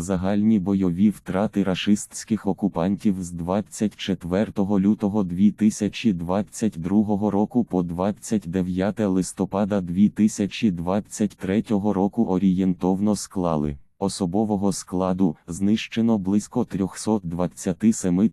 Загальні бойові втрати рашистських окупантів з 24 лютого 2022 року по 29 листопада 2023 року орієнтовно склали. Особового складу знищено близько 327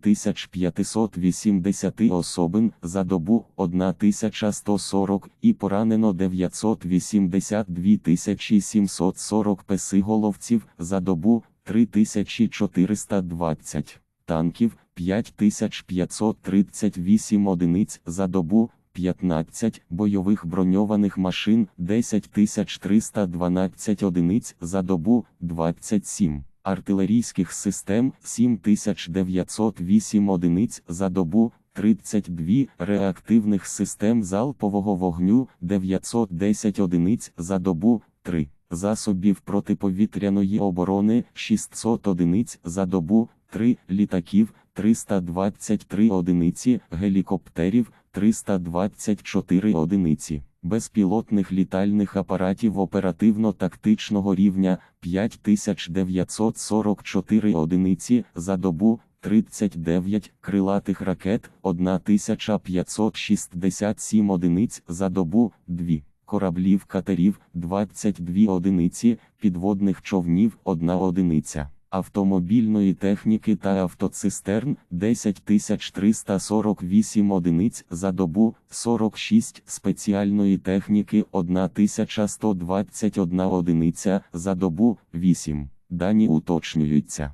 580 особин за добу 1140 і поранено 982 740 песиголовців за добу 3420 танків 5538 одиниць за добу 15 бойових броньованих машин 10312 одиниць за добу 27 артилерійських систем 7908 одиниць за добу 32 реактивних систем залпового вогню 910 одиниць за добу 3 засобів протиповітряної оборони 600 одиниць за добу 3 літаків 323 одиниці гелікоптерів 324 одиниці, безпілотних літальних апаратів оперативно-тактичного рівня 5944 одиниці за добу, 39 крилатих ракет 1567 одиниць за добу, 2 кораблів катерів 22 одиниці, підводних човнів 1 одиниця автомобільної техніки та автоцистерн 10348 одиниць за добу, 46 спеціальної техніки 1121 одиниця за добу, 8. Дані уточнюються.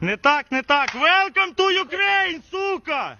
Не так, не так. Welcome to Ukraine, сука!